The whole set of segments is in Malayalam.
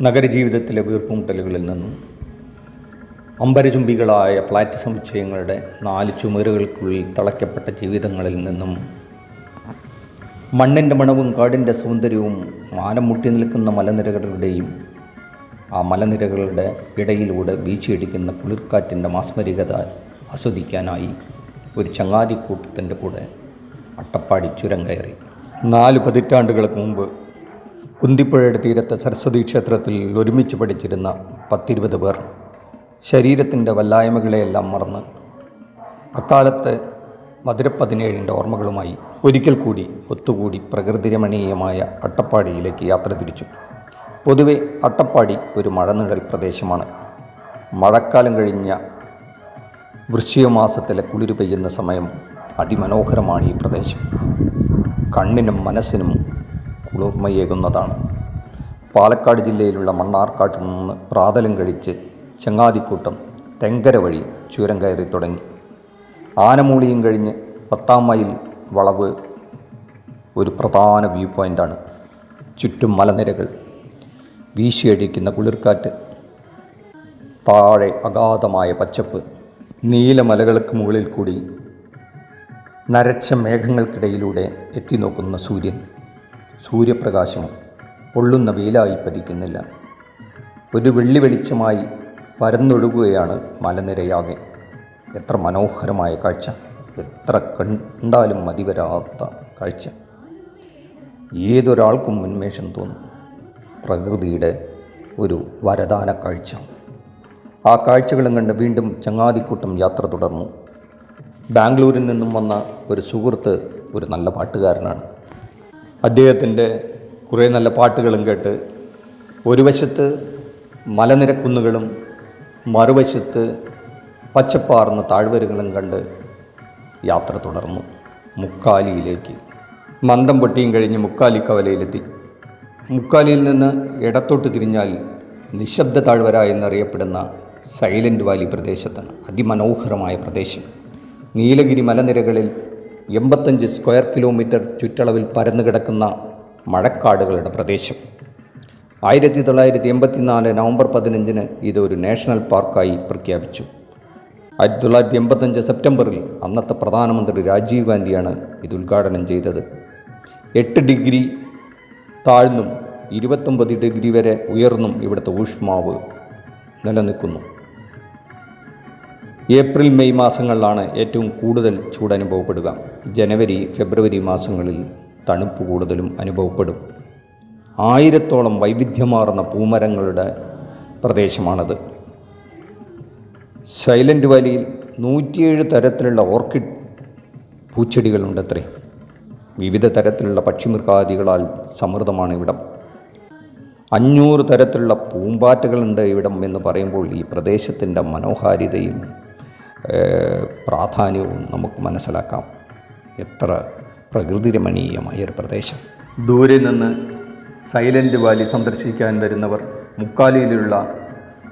നഗരജീവിതത്തിലെ വീർപ്പുമുട്ടലുകളിൽ നിന്നും അമ്പരചുംബികളായ ഫ്ലാറ്റ് സമുച്ചയങ്ങളുടെ നാല് ചുമരുകൾക്കുള്ളിൽ തളയ്ക്കപ്പെട്ട ജീവിതങ്ങളിൽ നിന്നും മണ്ണിന്റെ മണവും കാടിന്റെ സൗന്ദര്യവും മാനം മുട്ടി നിൽക്കുന്ന മലനിരകളുടെയും ആ മലനിരകളുടെ ഇടയിലൂടെ വീശിയടിക്കുന്ന കുളിർക്കാറ്റിന്റെ മാസ്മരികത ആസ്വദിക്കാനായി ഒരു ചങ്ങാതിക്കൂട്ടത്തിന്റെ കൂടെ അട്ടപ്പാടി ചുരം കയറി. നാല് പതിറ്റാണ്ടുകൾക്ക് മുമ്പ് കുന്തിപ്പുഴയുടെ തീരത്തെ സരസ്വതി ക്ഷേത്രത്തിൽ ഒരുമിച്ച് പഠിച്ചിരുന്ന പത്തിരുപത് പേർ ശരീരത്തിന്റെ വല്ലായ്മകളെയെല്ലാം മറന്ന് അക്കാലത്തെ മധുരപ്പതിനേഴിന്റെ ഓർമ്മകളുമായി ഒരിക്കൽ കൂടി ഒത്തുകൂടി പ്രകൃതിരമണീയമായ അട്ടപ്പാടിയിലേക്ക് യാത്ര തിരിച്ചു. പൊതുവെ അട്ടപ്പാടി ഒരു മഴനിഴൽ പ്രദേശമാണ്. മഴക്കാലം കഴിഞ്ഞ വൃശ്ചികമാസത്തിലെ കുളിര് പെയ്യുന്ന സമയം അതിമനോഹരമാണ് ഈ പ്രദേശം. കണ്ണിനും മനസ്സിനും കുളിർമയേകുന്നതാണ് പാലക്കാട് ജില്ലയിലുള്ള മണ്ണാർക്കാട്ട് നിന്ന് പ്രാതലം കഴിച്ച് ചങ്ങാതിക്കൂട്ടം തെങ്കര വഴി ചുരം കയറി തുടങ്ങി. ആനമൂളിയും കഴിഞ്ഞ് പത്താം മൈൽ വളവ് ഒരു പ്രധാന വ്യൂ പോയിന്റാണ് ചുറ്റും മലനിരകൾ വീശിയടിക്കുന്ന കുളിർക്കാറ്റ് താഴെ അഗാധമായ പച്ചപ്പ് നീലമലകൾക്ക് മുകളിൽ കൂടി നരച്ച മേഘങ്ങൾക്കിടയിലൂടെ എത്തിനോക്കുന്ന സൂര്യൻ. സൂര്യപ്രകാശം പൊള്ളുന്ന വെയിലായി പതിക്കുന്നില്ല. ഒരു വെള്ളി വെളിച്ചമായി പരന്നൊഴുകുകയാണ് മലനിരയാകെ. എത്ര മനോഹരമായ കാഴ്ച. എത്ര കണ്ടാലും മതിവരാത്ത കാഴ്ച. ഏതൊരാൾക്കും ഉന്മേഷം തോന്നും. പ്രകൃതിയുടെ ഒരു വരദാന കാഴ്ച. ആ കാഴ്ചകളും കണ്ട് വീണ്ടും ചങ്ങാതിക്കൂട്ടം യാത്ര തുടർന്നു. ബാംഗ്ലൂരിൽ നിന്നും വന്ന ഒരു സുഹൃത്ത് ഒരു നല്ല പാട്ടുകാരനാണ്. അദ്ദേഹത്തിന്റെ കുറേ നല്ല പാട്ടുകളും കേട്ട് ഒരു വശത്ത് മലനിരക്കുന്നുകളും മറുവശത്ത് പച്ചപ്പാർന്ന താഴ്വരകളും കണ്ട് യാത്ര തുടർന്നു മുക്കാലിയിലേക്ക്. മന്ദം പൊട്ടിയും കഴിഞ്ഞ് മുക്കാലി കവലയിലെത്തി. മുക്കാലിയിൽ നിന്ന് ഇടത്തോട്ട് തിരിഞ്ഞാൽ നിശബ്ദ താഴ്വര എന്നറിയപ്പെടുന്ന സൈലന്റ് വാലി പ്രദേശത്താണ്. അതിമനോഹരമായ പ്രദേശം. നീലഗിരി മലനിരകളിൽ എൺപത്തഞ്ച് സ്ക്വയർ കിലോമീറ്റർ ചുറ്റളവിൽ പരന്നു കിടക്കുന്ന മഴക്കാടുകളുടെ പ്രദേശം. ആയിരത്തി തൊള്ളായിരത്തി എൺപത്തിനാല് നവംബർ പതിനഞ്ചിന് ഇത് ഒരു നാഷണൽ പാർക്കായി പ്രഖ്യാപിച്ചു. ആയിരത്തി തൊള്ളായിരത്തി എൺപത്തഞ്ച് സെപ്റ്റംബറിൽ അന്നത്തെ പ്രധാനമന്ത്രി രാജീവ് ഗാന്ധിയാണ് ഇത് ഉദ്ഘാടനം ചെയ്തത്. എട്ട് ഡിഗ്രി താഴ്ന്നും ഇരുപത്തൊമ്പത് ഡിഗ്രി വരെ ഉയർന്നും ഇവിടുത്തെ ഊഷ്മാവ് നിലനിൽക്കുന്നു. ഏപ്രിൽ മെയ് മാസങ്ങളിലാണ് ഏറ്റവും കൂടുതൽ ചൂട് അനുഭവപ്പെടുക. ജനുവരി ഫെബ്രുവരി മാസങ്ങളിൽ തണുപ്പ് കൂടുതലും അനുഭവപ്പെടും. ആയിരത്തോളം വൈവിധ്യമാർന്ന പൂമരങ്ങളുടെ പ്രദേശമാണത്. സൈലന്റ് വാലിയിൽ നൂറ്റിയേഴ് തരത്തിലുള്ള ഓർക്കിഡ് പൂച്ചെടികളുണ്ടത്രേ. വിവിധ തരത്തിലുള്ള പക്ഷിമൃഗാദികളാൽ സമൃദ്ധമാണ് ഇവിടം. അഞ്ഞൂറ് തരത്തിലുള്ള പൂമ്പാറ്റകളുണ്ട് ഇവിടം എന്ന് പറയുമ്പോൾ ഈ പ്രദേശത്തിന്റെ മനോഹാരിതയും പ്രാധാന്യവും നമുക്ക് മനസ്സിലാക്കാം. എത്ര പ്രകൃതിരമണീയമായ ഒരു പ്രദേശം. ദൂരെ നിന്ന് സൈലന്റ് വാലി സന്ദർശിക്കാൻ വരുന്നവർ മുക്കാലിയിലുള്ള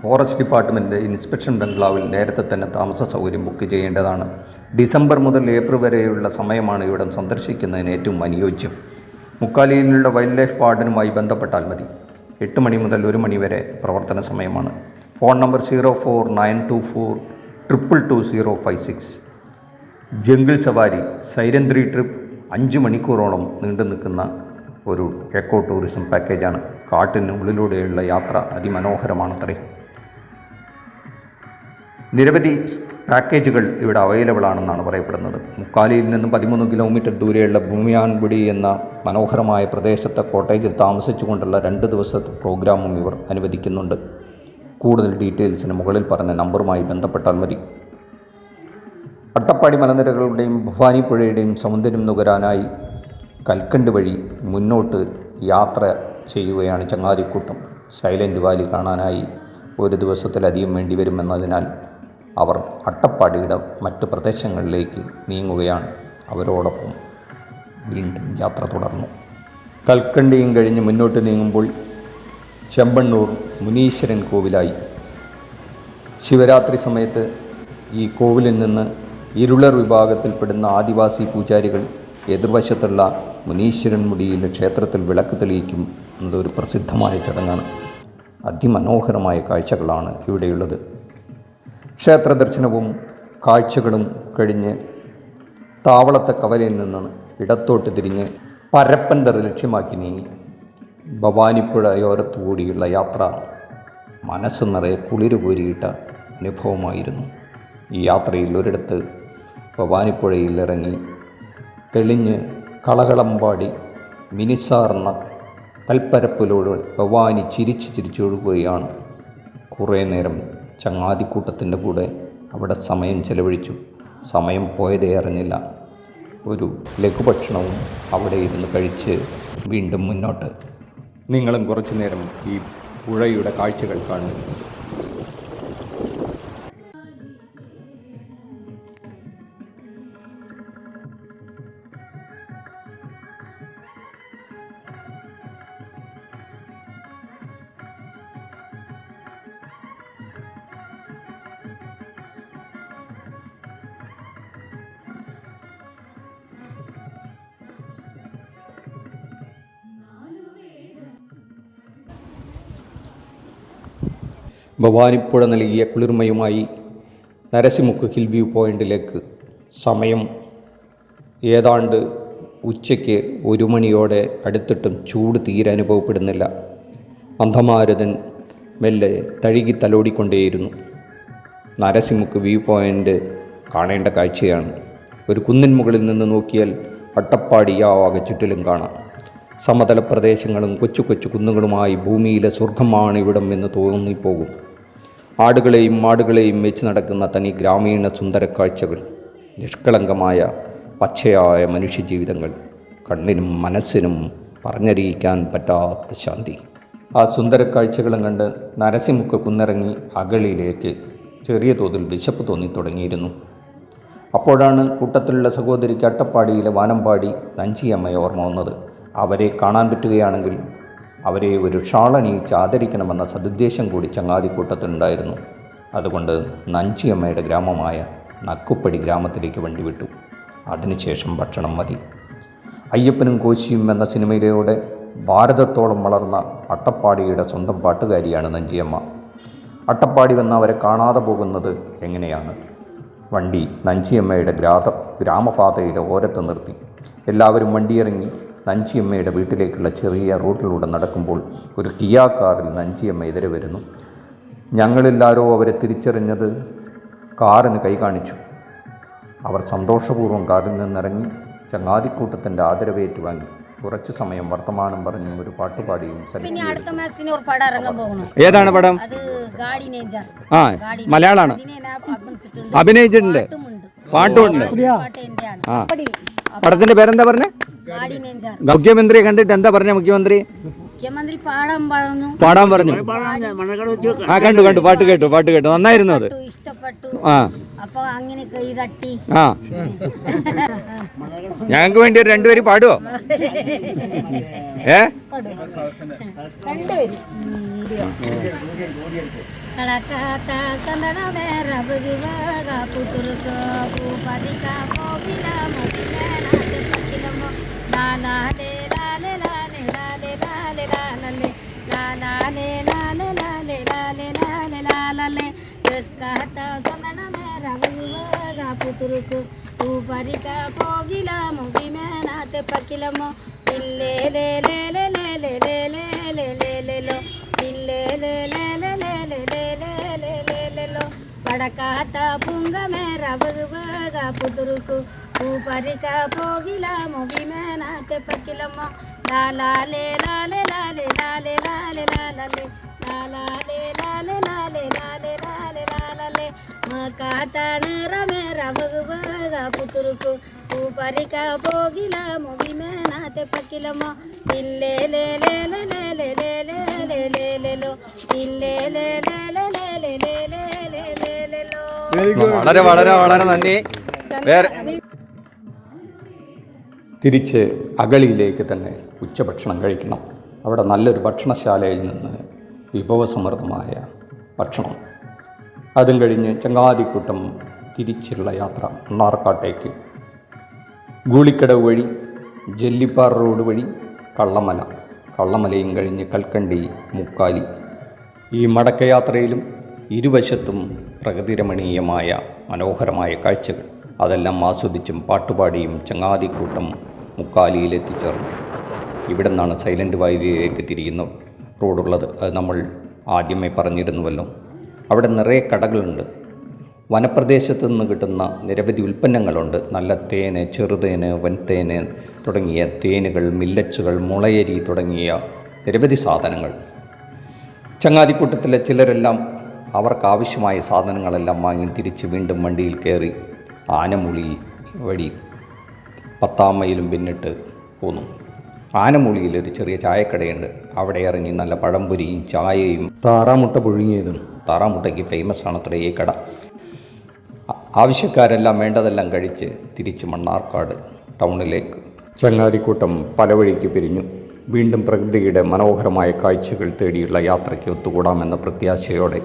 ഫോറസ്റ്റ് ഡിപ്പാർട്ട്മെന്റ് ഇൻസ്പെക്ഷൻ ബംഗ്ലാവിൽ നേരത്തെ തന്നെ താമസ സൗകര്യം ബുക്ക് ചെയ്യേണ്ടതാണ്. ഡിസംബർ മുതൽ ഏപ്രിൽ വരെയുള്ള സമയമാണ് ഇവിടം സന്ദർശിക്കുന്നതിന് ഏറ്റവും അനുയോജ്യം. മുക്കാലിയിലുള്ള വൈൽഡ് ലൈഫ് വാർഡനുമായി ബന്ധപ്പെട്ടാൽ മതി. എട്ട് മണി മുതൽ ഒരു മണി വരെ പ്രവർത്തന സമയമാണ്. Phone number zero four nine two four triple two zero five six jungle സവാരി സൈരന്ത്രി ട്രിപ്പ് അഞ്ച് മണിക്കൂറോളം നീണ്ടു നിൽക്കുന്ന ഒരു എക്കോ ടൂറിസം പാക്കേജാണ് കാട്ടിനുള്ളിലൂടെയുള്ള യാത്ര അതിമനോഹരമാണത്രേ. നിരവധി പാക്കേജുകൾ ഇവിടെ അവൈലബിൾ ആണെന്നാണ് പറയപ്പെടുന്നത്. മുക്കാലിയിൽ നിന്നും പതിമൂന്ന് കിലോമീറ്റർ ദൂരെയുള്ള ഭൂമിയാൻപുടി എന്ന മനോഹരമായ പ്രദേശത്തെ കോട്ടേജിൽ താമസിച്ചുകൊണ്ടുള്ള രണ്ട് ദിവസത്തെ പ്രോഗ്രാമും ഇവർ അനുവദിക്കുന്നുണ്ട്. കൂടുതൽ ഡീറ്റെയിൽസിന് മുകളിൽ പറഞ്ഞ നമ്പറുമായി ബന്ധപ്പെട്ടാൽ മതി. അട്ടപ്പാടി മലനിരകളുടെയും ഭവാനിപ്പുഴയുടെയും സൗന്ദര്യം നുകരാനായി കൽക്കണ്ട് വഴി മുന്നോട്ട് യാത്ര ചെയ്യുകയാണ് ചങ്ങാതിക്കൂട്ടം. സൈലന്റ് വാലി കാണാനായി ഒരു ദിവസത്തിലധികം വേണ്ടി വരുമെന്നതിനാൽ അവർ അട്ടപ്പാടിയുടെ മറ്റ് പ്രദേശങ്ങളിലേക്ക് നീങ്ങുകയാണ്. അവരോടൊപ്പം വീണ്ടും യാത്ര തുടർന്നു. കൽക്കണ്ടിയും കഴിഞ്ഞ് മുന്നോട്ട് നീങ്ങുമ്പോൾ ചെമ്പണ്ണൂർ മുനീശ്വരൻ കോവിലായി. ശിവരാത്രി സമയത്ത് ഈ കോവിലിൽ നിന്ന് ഇരുളർ വിഭാഗത്തിൽപ്പെടുന്ന ആദിവാസി പൂജാരികൾ എതിർവശത്തുള്ള മുനീശ്വരൻ മുടിയിലെ ക്ഷേത്രത്തിൽ വിളക്ക് തെളിയിക്കും എന്നതൊരു പ്രസിദ്ധമായ ചടങ്ങാണ്. അതിമനോഹരമായ കാഴ്ചകളാണ് ഇവിടെയുള്ളത്. ക്ഷേത്ര ദർശനവും കാഴ്ചകളും കഴിഞ്ഞ് താവളത്തെ കവലയിൽ നിന്ന് ഇടത്തോട്ട് തിരിഞ്ഞ് പരപ്പന്തർ ലക്ഷ്യമാക്കി നീങ്ങി. ഭവാനിപ്പുഴയോരത്തു കൂടിയുള്ള യാത്ര മനസ്സ് നിറയെ കുളിര് കോരിയിട്ട അനുഭവമായിരുന്നു. ഈ യാത്രയിൽ ഒരിടത്ത് ഭവാനിപ്പുഴയിൽ ഇറങ്ങി തെളിഞ്ഞ് കളകളം പാടി മിനിസാർന്ന കൽപ്പരപ്പിലൂടെ ഭവാനി ചിരിച്ച് ചിരിച്ചൊഴുകുകയാണ് കുറേ നേരം ചങ്ങാതിക്കൂട്ടത്തിന്റെ കൂടെ അവിടെ സമയം ചെലവഴിച്ചു. സമയം പോയതേ അറിഞ്ഞില്ല. ഒരു ലഘുഭക്ഷണവും അവിടെ ഇരുന്ന് കഴിച്ച് വീണ്ടും മുന്നോട്ട്. നിങ്ങളും കുറച്ചു നേരം ഈ പുഴയുടെ കാഴ്ചകൾ കാണുന്നു ഭവാനിപ്പുഴ നൽകിയ കുളിർമയുമായി നരസിമുക്ക് ഹിൽ വ്യൂ പോയിന്റിലേക്ക്. സമയം ഏതാണ്ട് ഉച്ചയ്ക്ക് ഒരു മണിയോടെ അടുത്തിട്ടും ചൂട് തീരെ അനുഭവപ്പെടുന്നില്ല. അന്ധമാരുതൻ മെല്ലെ തഴുകി തലോടിക്കൊണ്ടേയിരുന്നു. നരസിമുക്ക് വ്യൂ പോയിന്റ് കാണേണ്ട കാഴ്ചയാണ്. ഒരു കുന്നിൻ മുകളിൽ നിന്ന് നോക്കിയാൽ അട്ടപ്പാടി ആകെ ചുറ്റിലും കാണാം. സമതല പ്രദേശങ്ങളും കൊച്ചു കൊച്ചു കുന്നുകളുമായി ഭൂമിയിലെ സ്വർഗമാണ് ഇവിടം എന്ന് തോന്നിപ്പോകും. ആടുകളെയും മാടുകളെയും വെച്ച് നടക്കുന്ന തനി ഗ്രാമീണ സുന്ദര കാഴ്ചകൾ നിഷ്കളങ്കമായ പച്ചയായ മനുഷ്യജീവിതങ്ങൾ കണ്ണിനും മനസ്സിനും പറഞ്ഞറിയിക്കാൻ പറ്റാത്ത ശാന്തി. ആ സുന്ദര കാഴ്ചകളും കണ്ട് നരസിമുക്ക് കുന്നിറങ്ങി അകളിയിലേക്ക് ചെറിയ തോതിൽ വിശപ്പ് തോന്നി തുടങ്ങിയിരുന്നു. അപ്പോഴാണ് കൂട്ടത്തിലുള്ള സഹോദരിക്ക് അട്ടപ്പാടിയിലെ വാനമ്പാടി നഞ്ചിയമ്മയെ ഓർമ്മ വന്നത്. അവരെ കാണാൻ പറ്റുകയാണെങ്കിൽ അവരെ ഒരു ഷാളണിയിച്ച് ആദരിക്കണമെന്ന സതുദ്ദേശം കൂടി ചങ്ങാതിക്കൂട്ടത്തിനുണ്ടായിരുന്നു. അതുകൊണ്ട് നഞ്ചിയമ്മയുടെ ഗ്രാമമായ നക്കുപ്പടി ഗ്രാമത്തിലേക്ക് വണ്ടി വിട്ടു അതിനുശേഷം ഭക്ഷണം മതി. അയ്യപ്പനും കോശിയും എന്ന സിനിമയിലൂടെ ഭാരതത്തോളം വളർന്ന അട്ടപ്പാടിയുടെ സ്വന്തം പാട്ടുകാരിയാണ് നഞ്ചിയമ്മ. അട്ടപ്പാടി വന്ന് അവരെ കാണാതെ പോകുന്നത് എങ്ങനെയാണ്? വണ്ടി നഞ്ചിയമ്മയുടെ ഗ്രാത ഗ്രാമപാതയുടെ ഓരത്ത് നിർത്തി. എല്ലാവരും വണ്ടിയിറങ്ങി നഞ്ചിയമ്മയുടെ വീട്ടിലേക്കുള്ള ചെറിയ റൂട്ടിലൂടെ നടക്കുമ്പോൾ ഒരു കിയാ കാറിൽ നഞ്ചിയമ്മ എതിരെ വരുന്നു. ഞങ്ങളെല്ലാവരോ അവരെ തിരിച്ചറിഞ്ഞത്? കാറിന് കൈ കാണിച്ചു. അവർ സന്തോഷപൂർവം കാറിൽ നിന്നിറങ്ങി ചങ്ങാതിക്കൂട്ടത്തിന്റെ ആദരവേറ്റ് വാങ്ങി കുറച്ച് സമയം വർത്തമാനം പറഞ്ഞു ഒരു പാട്ടുപാടിയും പിന്നെ അടുത്ത ഒരു പടം ഇറങ്ങാൻ പോകണം. ഏതാണ് പടം? അത് ഗാഡി നേഞ്ചർ ആ മലയാളമാണ് മലയാളാണ്. അതിനെ അഭിനയിച്ചിട്ടുണ്ട്. പാട്ടുമുണ്ട്. പാട്ട് ആ. പടത്തിന്റെ പേരെന്താ പറഞ്ഞ? മുഖ്യമന്ത്രിയെ കണ്ടിട്ട് എന്താ പറഞ്ഞ മുഖ്യമന്ത്രി? മുഖ്യമന്ത്രി പാടാൻ പറഞ്ഞു. പാടാൻ പറഞ്ഞു ആ കണ്ടു കണ്ടു പാട്ട് കേട്ടു പാട്ട് കേട്ടു. നന്നായിരുന്നു അത്. ഇഷ്ടപ്പെട്ടു. ആ. അങ്ങനെ ആ. ഞങ്ങൾക്ക് വേണ്ടി ഒരു രണ്ടുപേര് പാടുവോ? ഏ? കടക്കാത്ത ಬಗುವಾಗ ಪುತುರುಕು ಪೂಪದಿಕ ಪೋಗಿಲ ಮುಗಿ ಮೇನಾತೆ ಪಕ್ಕಿಲಮ್ಮ ಇಲ್ಲೇ ಲೇ ಲೇ ಲೇ ಲೇ ಲೇ ಲೇ ಲೇ ಲೇ ಲೇ ಲೇ ಲೋ ಇಲ್ಲೇ ಲೇ ಲೇ ಲೇ ಲೇ ಲೇ ಲೇ ಲೇ ಲೇ ಲೇ ಲೇ ಲೋ పడకాత పుంగమేర బగుబగా పుతురుకు ఊపరిక పోగిల మొగిమేన తెప్పకిలమ్మ లాలే లాలే లాలే లాలే లాలే లాలే లాలే లాలే లాలే లాలే లాలే വളരെ വളരെ വളരെ നന്ദി തിരിച്ച് അകളിയിലേക്ക് തന്നെ ഉച്ചഭക്ഷണം കഴിക്കണം അവിടെ നല്ലൊരു ഭക്ഷണശാലയിൽ നിന്ന് വിഭവസമൃദ്ധമായ ഭക്ഷണം അതും കഴിഞ്ഞ് ചങ്ങാതിക്കൂട്ടം തിരിച്ചുള്ള യാത്ര മണ്ണാർക്കാട്ടേക്ക് ഗൂളിക്കടവ് വഴി ജെല്ലിപ്പാറ റോഡ് വഴി കള്ളമല. കള്ളമലയും കഴിഞ്ഞ് കൽക്കണ്ടി മുക്കാലി. ഈ മടക്കയാത്രയിലും ഇരുവശത്തും പ്രകൃതിരമണീയമായ മനോഹരമായ കാഴ്ചകൾ. അതെല്ലാം ആസ്വദിച്ചും പാട്ടുപാടിയും ചങ്ങാതിക്കൂട്ടം മുക്കാലിയിലെത്തിച്ചേർന്നു. ഇവിടെ നിന്നാണ് സൈലന്റ് വാലിയിലേക്ക് തിരിയുന്ന റോഡുള്ളത്. അത് നമ്മൾ ആദ്യമേ പറഞ്ഞിരുന്നുവല്ലോ. അവിടെ നിറയെ കടകളുണ്ട്. വനപ്രദേശത്തു നിന്ന് കിട്ടുന്ന നിരവധി ഉൽപ്പന്നങ്ങളുണ്ട്. നല്ല തേന് ചെറുതേന് വൻതേന് തുടങ്ങിയ തേനുകൾ മില്ലച്ചുകൾ മുളയരി തുടങ്ങിയ നിരവധി സാധനങ്ങൾ. ചങ്ങാതിക്കൂട്ടത്തിലെ ചിലരെല്ലാം അവർക്കാവശ്യമായ സാധനങ്ങളെല്ലാം വാങ്ങി തിരിച്ച് വീണ്ടും വണ്ടിയിൽ കയറി ആനമുളി വഴി പത്താം മൈലും പിന്നിട്ട് പോന്നു. ആനമുളിയിൽ ഒരു ചെറിയ ചായക്കടയുണ്ട്. അവിടെ ഇറങ്ങി നല്ല പഴംപൊരിയും ചായയും താറാമുട്ട പുഴുങ്ങിയതും താറാമുട്ടയ്ക്ക് ഫേമസ് ആണ് അത്ര ഈ കട. ആവശ്യക്കാരെല്ലാം വേണ്ടതെല്ലാം കഴിച്ച് തിരിച്ച് മണ്ണാർക്കാട് ടൗണിലേക്ക്. ചങ്ങാതിക്കൂട്ടം പല വഴിക്ക് പിരിഞ്ഞു. വീണ്ടും പ്രകൃതിയുടെ മനോഹരമായ കാഴ്ചകൾ തേടിയുള്ള യാത്രയ്ക്ക് ഒത്തുകൂടാമെന്ന പ്രത്യാശയോടെ